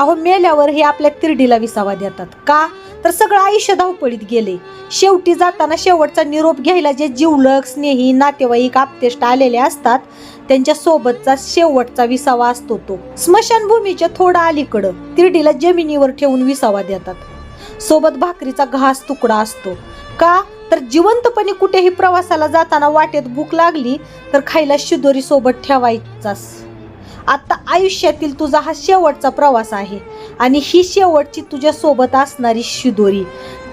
अहो मेल्यावर हे आपल्या तिरडीला विसावा देतात. का? तर सगळं आयुष्य धावपळीत गेले. शेवटी जाताना शेवटचा निरोप घ्यायला जे जिवलक स्नेही नातेवाईक आपतेष्ट आलेले असतात त्यांच्या सोबतचा शेवटचा विसावा असतो तो. स्मशानभूमीच्या थोडा अलीकडं तिरडीला जमिनीवर ठेवून विसावा देतात. सोबत भाकरीचा घास तुकडा असतो. का? तर जिवंतपणे कुठेही प्रवासाला जाताना वाटेत भूक लागली तर खायला शिदोरी सोबत ठेवायचाच. आत्ता आयुष्यातील तुझा हा शेवटचा प्रवास आहे. आणि ही शेवटची तुझ्यासोबत असणारी शिदोरी.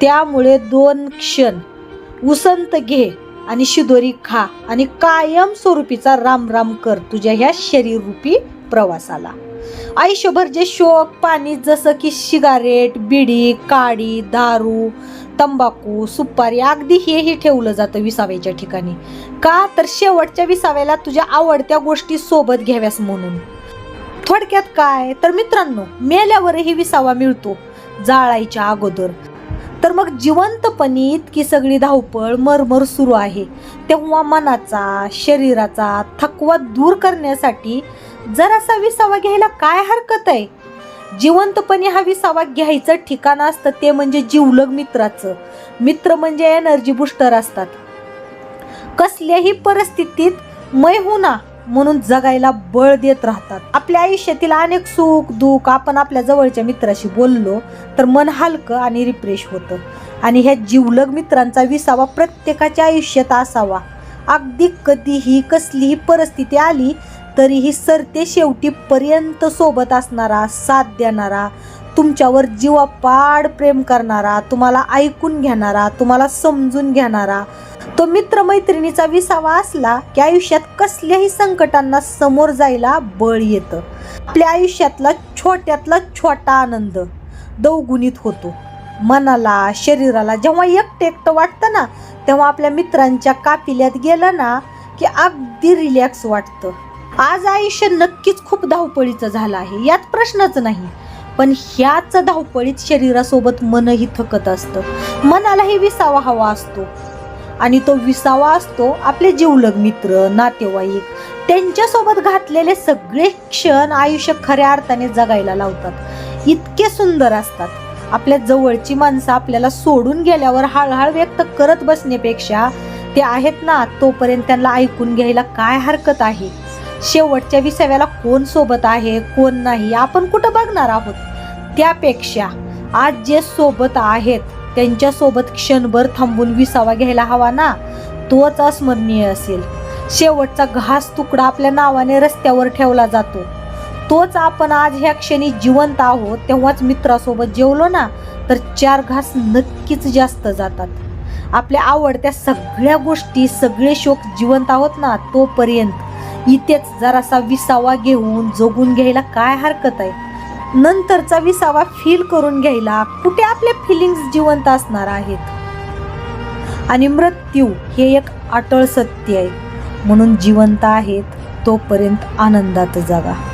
त्यामुळे दोन क्षण उसंत घे आणि शिदोरी खा आणि कायम स्वरूपीचा राम राम कर तुझ्या ह्या शरीररूपी प्रवासाला. आयुष्यभर जे शोक पाणी जसं की सिगारेट बिडी काडी दारू तंबाखू सुपारी अगदी हेही ठेवलं जातं विसाव्याच्या ठिकाणी. का? तर शेवटच्या विसाव्याला तुझ्या आवडत्या गोष्टी सोबत घ्याव्यास म्हणून. थोडक्यात काय? तर मित्रांनो मेल्यावरही विसावा मिळतो जाळायच्या अगोदर. तर मग जिवंतपणी इतकी सगळी धावपळ मरमर सुरू आहे. तेव्हा मनाचा शरीराचा थकवा दूर करण्यासाठी जरासा विसावा घ्यायला काय हरकत आहे? जिवंतपणे हा विसावा घ्यायचं ठिकाण असतं ते म्हणजे जिवलग मित्राचं. मित्र म्हणजे एनर्जी बुस्टर असतात. कसल्याही परिस्थितीत मय होना म्हणून जगायला बळ देत राहतात. आपल्या आयुष्यातील अनेक सुख दुःख आपण आपल्या जवळच्या मित्राशी बोललो तर मन हलकं आणि रिफ्रेश होतं. आणि ह्या जिवलग मित्रांचा विसावा प्रत्येकाच्या आयुष्यात असावा. अगदी कधीही कसलीही परिस्थिती आली तरीही सरते शेवटी पर्यंत सोबत असणारा साथ देणारा तुमच्यावर जीवापाड प्रेम करणारा तुम्हाला ऐकून घेणारा तुम्हाला समजून घेणारा तो मित्रमैत्रिणीचा विसावा असला की आयुष्यात कसल्याही संकटांना समोर जायला बळ येतं. आपल्या आयुष्यातला छोट्यातला छोटा आनंद दवगुणित होतो. मनाला शरीराला जेव्हा एकटं एकटं वाटतं ना तेव्हा आपल्या मित्रांच्या कापिल्यात गेलं ना की अगदी रिलॅक्स वाटतं. आज आयुष्य नक्कीच खूप धावपळीचं झालं आहे. यात प्रश्नच नाही. पण ह्याच धावपळीत शरीरासोबत मनही थकत असतं. मनालाही विसावा हवा असतो. आणि तो विसावा असतो आपले जीवलग मित्र नातेवाईक. त्यांच्यासोबत घातलेले सगळे क्षण आयुष्य खऱ्या अर्थाने जगायला लावतात. इतके सुंदर असतात. आपल्या जवळची माणसं आपल्याला सोडून गेल्यावर हळहळ व्यक्त करत बसण्यापेक्षा ते आहेत ना तोपर्यंत त्यांना ऐकून घ्यायला काय हरकत आहे? शेवटच्या विसाव्याला कोण सोबत आहे कोण नाही आपण कुठं बघणार आहोत? त्यापेक्षा आज जे सोबत आहेत त्यांच्यासोबत क्षणभर थांबून विसावा घ्यायला हवा ना? तोच अस्मरणीय असेल. शेवटचा घास तुकडा आपल्या नावाने रस्त्यावर ठेवला जातो. तोच आपण आज ह्या क्षणी जिवंत आहोत तेव्हाच मित्रासोबत जेवलो ना तर चार घास नक्कीच जास्त जातात. आपल्या आवडत्या सगळ्या गोष्टी सगळे शोक जिवंत आहोत ना तोपर्यंत. इथेच जरासा विसावा घेऊन जगून घ्यायला काय हरकत आहे? नंतरचा विसावा फील करून घ्यायला कुठे आपले फिलिंग्स जिवंत असणार आहेत? आणि मृत्यू हे एक अटळ सत्य आहे. म्हणून जिवंत आहेत तोपर्यंत आनंदात जगा.